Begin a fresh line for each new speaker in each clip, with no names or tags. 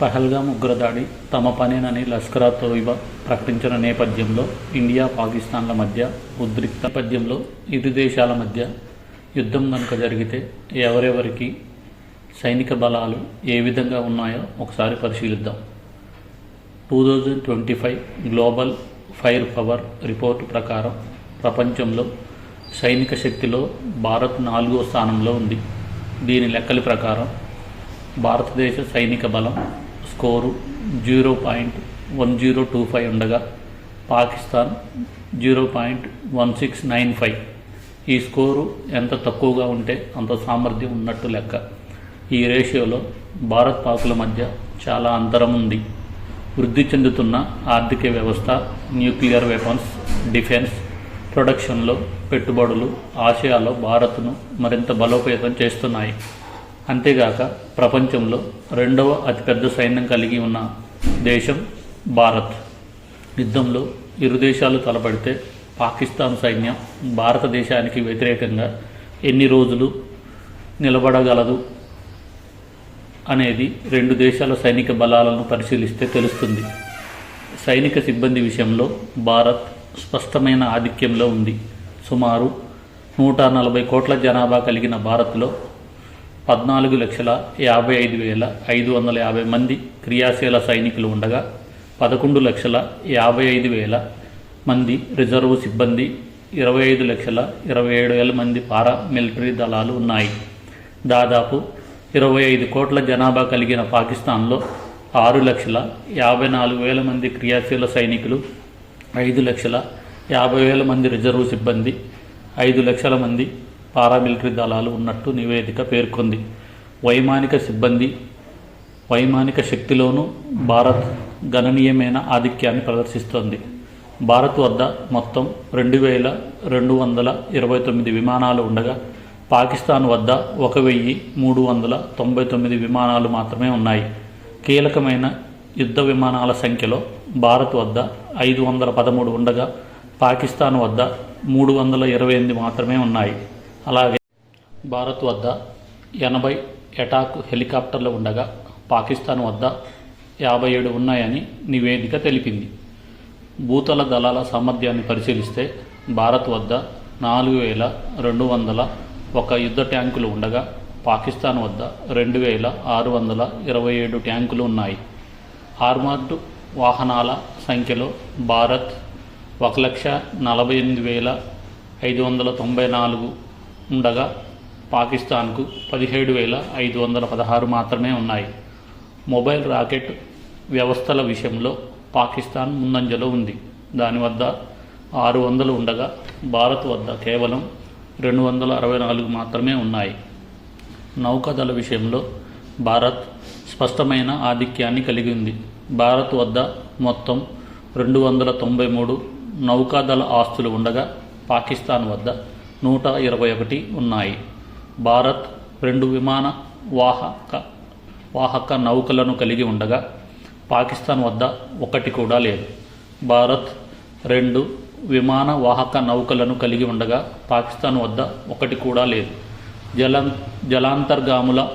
పహల్గా ఉగ్రదాడి తమ పనేనని లష్కరా తోయిబా ప్రకటించిన నేపథ్యంలో ఇండియా పాకిస్తాన్ల మధ్య ఉద్రిక్త నేపథ్యంలో ఇరు దేశాల మధ్య యుద్ధం కనుక జరిగితే ఎవరెవరికి సైనిక బలాలు ఏ విధంగా ఉన్నాయో ఒకసారి పరిశీలిద్దాం. Two thousand twenty five global fire power report ప్రకారం ప్రపంచంలో సైనిక శక్తిలో భారత్ నాలుగో స్థానంలో ఉంది. దీని లెక్కల ప్రకారం భారతదేశ సైనిక బలం score zero point one zero two five ఉండగా Pakistan zero point one six nine five. ఈ స్కోరు ఎంత తక్కువగా ఉంటే అంత సామర్థ్యం ఉన్నట్టు లెక్క. ఈ రేషియోలో భారత్ పాకుల మధ్య చాలా అంతరం ఉంది. వృద్ధి చెందుతున్న ఆర్థిక వ్యవస్థ న్యూక్లియర్ వెపన్స్ డిఫెన్స్ ప్రొడక్షన్లో పెట్టుబడులు ఆసియాలో భారత్ను మరింత బలోపేతం చేస్తున్నాయి. అంతేగాక ప్రపంచంలో రెండవ అతిపెద్ద సైన్యం కలిగి ఉన్న దేశం భారత్. యుద్ధంలో ఇరు దేశాలు తలపడితే పాకిస్తాన్ సైన్యం భారతదేశానికి వ్యతిరేకంగా ఎన్ని రోజులు నిలబడగలదు అనేది రెండు దేశాల సైనిక బలాలను పరిశీలిస్తే తెలుస్తుంది. సైనిక సిబ్బంది విషయంలో భారత్ స్పష్టమైన ఆధిక్యంలో ఉంది. సుమారు నూట నలభై కోట్ల జనాభా కలిగిన భారత్లో పద్నాలుగు లక్షల యాభై ఐదు వేల ఐదు వందల యాభై మంది క్రియాశీల సైనికులు ఉండగా పదకొండు లక్షల యాభై ఐదు వేల మంది రిజర్వ్ సిబ్బంది ఇరవై ఐదు లక్షల ఇరవై ఏడు వేల మంది పారా మిలిటరీ దళాలు ఉన్నాయి. దాదాపు ఇరవై ఐదు కోట్ల జనాభా కలిగిన పాకిస్తాన్లో ఆరు లక్షల యాభై నాలుగు వేల మంది క్రియాశీల సైనికులు ఐదు లక్షల యాభై వేల మంది రిజర్వ్ సిబ్బంది ఐదు లక్షల మంది పారామిలిటరీ దళాలు ఉన్నట్టు నివేదిక పేర్కొంది. వైమానిక సిబ్బంది వైమానిక శక్తిలోనూ భారత్ గణనీయమైన ఆధిక్యాన్ని ప్రదర్శిస్తోంది. భారత్ వద్ద మొత్తం రెండు వేల రెండు వందల ఇరవై తొమ్మిది విమానాలు ఉండగా పాకిస్తాన్ వద్ద ఒక వెయ్యి మూడు వందల తొంభై తొమ్మిది విమానాలు మాత్రమే ఉన్నాయి. కీలకమైన యుద్ధ విమానాల సంఖ్యలో భారత్ వద్ద ఐదు వందల పదమూడు ఉండగా పాకిస్తాన్ వద్ద మూడు వందల ఇరవై ఎనిమిది మాత్రమే ఉన్నాయి. అలాగే భారత్ వద్ద ఎనభై ఎటాక్ హెలికాప్టర్లు ఉండగా పాకిస్తాన్ వద్ద యాభై ఏడు ఉన్నాయని నివేదిక తెలిపింది. భూతల దళాల సామర్థ్యాన్ని పరిశీలిస్తే భారత్ వద్ద నాలుగు వేల రెండు వందల ఒక యుద్ధ ట్యాంకులు ఉండగా పాకిస్తాన్ వద్ద రెండు వేల ఆరు వందల ఇరవై ఏడు ట్యాంకులు ఉన్నాయి. ఆర్మర్డ్ వాహనాల సంఖ్యలో భారత్ ఒక లక్ష నలభై ఎనిమిది వేల ఐదు వందల తొంభై నాలుగు ఉండగా పాకిస్తాన్కు పదిహేడు వేల ఐదు వందల పదహారు మాత్రమే ఉన్నాయి. మొబైల్ రాకెట్ వ్యవస్థల విషయంలో పాకిస్తాన్ ముందంజలో ఉంది. దాని వద్ద ఆరు వందలు ఉండగా భారత్ వద్ద కేవలం రెండు వందల అరవై నాలుగు మాత్రమే ఉన్నాయి. నౌకాదళ విషయంలో భారత్ స్పష్టమైన ఆధిక్యాన్ని కలిగి ఉంది. భారత్ వద్ద మొత్తం రెండు వందల తొంభై మూడు నౌకాదళ ఆస్తులు ఉండగా పాకిస్తాన్ వద్ద నూట ఇరవై ఒకటి ఉన్నాయి. భారత్ రెండు విమాన వాహక వాహక నౌకలను కలిగి ఉండగా పాకిస్తాన్ వద్ద ఒకటి కూడా లేదు. భారత్ రెండు విమాన వాహక నౌకలను కలిగి ఉండగా పాకిస్తాన్ వద్ద ఒకటి కూడా లేదు. జలం జలాంతర్గాముల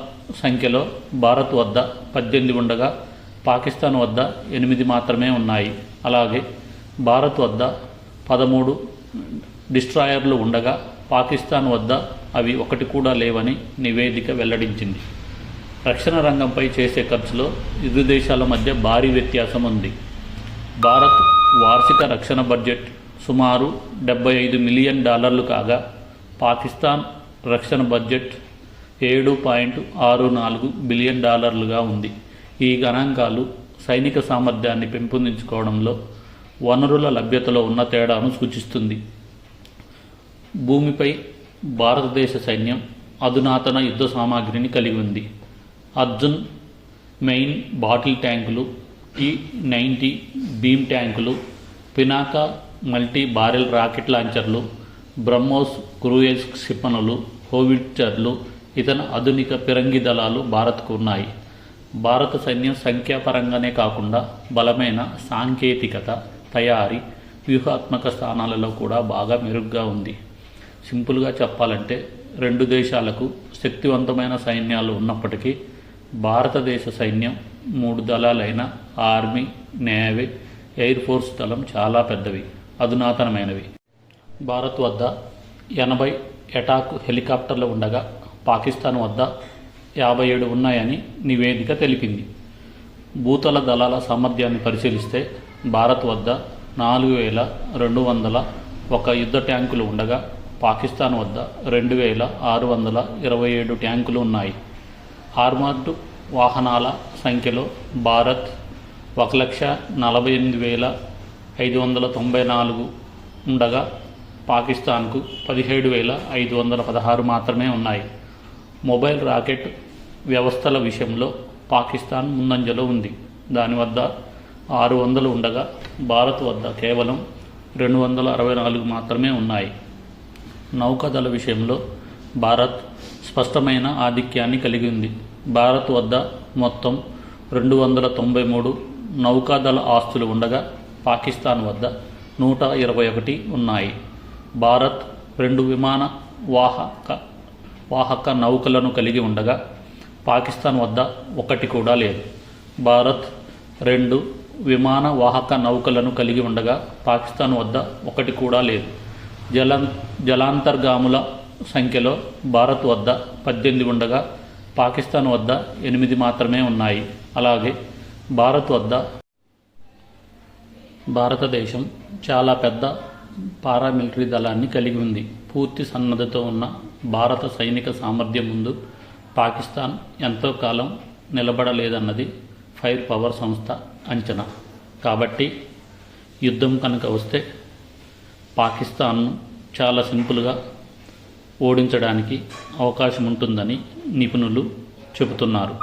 సంఖ్యలో భారత్ వద్ద పద్దెనిమిది ఉండగా పాకిస్తాన్ వద్ద ఎనిమిది మాత్రమే ఉన్నాయి. అలాగే భారత్ వద్ద పదమూడు డిస్ట్రాయర్లు ఉండగా పాకిస్తాన్ వద్ద అవి ఒకటి కూడా లేవని నివేదిక వెల్లడించింది. రక్షణ రంగంపై చేసే ఖర్చులో ఇరు దేశాల మధ్య భారీ వ్యత్యాసం ఉంది. భారత్ వార్షిక రక్షణ బడ్జెట్ సుమారు డెబ్బై ఐదు మిలియన్ డాలర్లు కాగా పాకిస్తాన్ రక్షణ బడ్జెట్ ఏడు పాయింట్ ఆరు నాలుగు బిలియన్ డాలర్లుగా ఉంది. ఈ గణాంకాలు సైనిక సామర్థ్యాన్ని పెంపొందించుకోవడంలో వనరుల లభ్యతలో ఉన్న తేడాను సూచిస్తుంది. భూమిపై భారతదేశ సైన్యం అధునాతన యుద్ధ సామాగ్రిని కలిగి ఉంది. అర్జున్ మెయిన్ బాటిల్ ట్యాంకులు టీ నైంటీ బీమ్ ట్యాంకులు పినాకా మల్టీ బారెల్ రాకెట్ లాంచర్లు బ్రహ్మోస్ క్రూయజ్ క్షిపణులు హోవిట్చర్లు ఇతర ఆధునిక పిరంగి దళాలు భారత్కు ఉన్నాయి. భారత సైన్యం సంఖ్యాపరంగానే కాకుండా బలమైన సాంకేతికత తయారీ వ్యూహాత్మక స్థానాలలో కూడా బాగా మెరుగ్గా ఉంది. సింపుల్గా చెప్పాలంటే రెండు దేశాలకు శక్తివంతమైన సైన్యాలు ఉన్నప్పటికీ భారతదేశ సైన్యం మూడు దళాలైన ఆర్మీ నేవీ ఎయిర్ ఫోర్స్ దళం చాలా పెద్దవి అధునాతనమైనవి. భారత్ వద్ద ఎనభై ఎటాక్ హెలికాప్టర్లు ఉండగా పాకిస్తాన్ వద్ద యాభై ఏడు ఉన్నాయని నివేదిక తెలిపింది. భూతల దళాల సామర్థ్యాన్ని పరిశీలిస్తే భారత్ వద్ద నాలుగు వేల రెండు వందల ఒక యుద్ధ ట్యాంకులు ఉండగా పాకిస్తాన్ వద్ద రెండు వేల ఆరు వందల ఇరవై ఏడు ట్యాంకులు ఉన్నాయి. ఆర్మర్డ్ వాహనాల సంఖ్యలో భారత్ ఒక లక్ష నలభై ఎనిమిది వేల ఐదు వందల తొంభై నాలుగు ఉండగా పాకిస్తాన్కు పదిహేడు వేల ఐదు వందల పదహారు మాత్రమే ఉన్నాయి. మొబైల్ రాకెట్ వ్యవస్థల విషయంలో పాకిస్తాన్ ముందంజలో ఉంది. దాని వద్ద ఆరు వందలు ఉండగా భారత్ వద్ద కేవలం రెండు వందల అరవై నాలుగు మాత్రమే ఉన్నాయి. నౌకాదళ విషయంలో భారత్ స్పష్టమైన ఆధిక్యాన్ని కలిగి ఉంది. భారత్ వద్ద మొత్తం రెండు వందల తొంభై మూడు నౌకాదళ ఆస్తులు ఉండగా పాకిస్తాన్ వద్ద నూట ఇరవై ఒకటి ఉన్నాయి. భారత్ రెండు విమాన వాహక వాహక నౌకలను కలిగి ఉండగా పాకిస్తాన్ వద్ద ఒకటి కూడా లేదు. భారత్ రెండు విమాన వాహక నౌకలను కలిగి ఉండగా పాకిస్తాన్ వద్ద ఒకటి కూడా లేదు. జలం జలాంతర్గాముల సంఖ్యలో భారత్ వద్ద పద్దెనిమిది ఉండగా పాకిస్తాన్ వద్ద ఎనిమిది మాత్రమే ఉన్నాయి. అలాగే భారత్ వద్ద భారతదేశం చాలా పెద్ద పారామిలిటరీ దళాన్ని కలిగి ఉంది. పూర్తి సన్నద్ధతో ఉన్న భారత సైనిక సామర్థ్యం ముందు పాకిస్తాన్ ఎంతో కాలం నిలబడలేదన్నది ఫైర్ పవర్ సంస్థ అంచనా. కాబట్టి యుద్ధం కనుక వస్తే పాకిస్తాన్ను చాలా సింపుల్గా ఓడించడానికి అవకాశం ఉంటుందని నిపుణులు చెబుతున్నారు.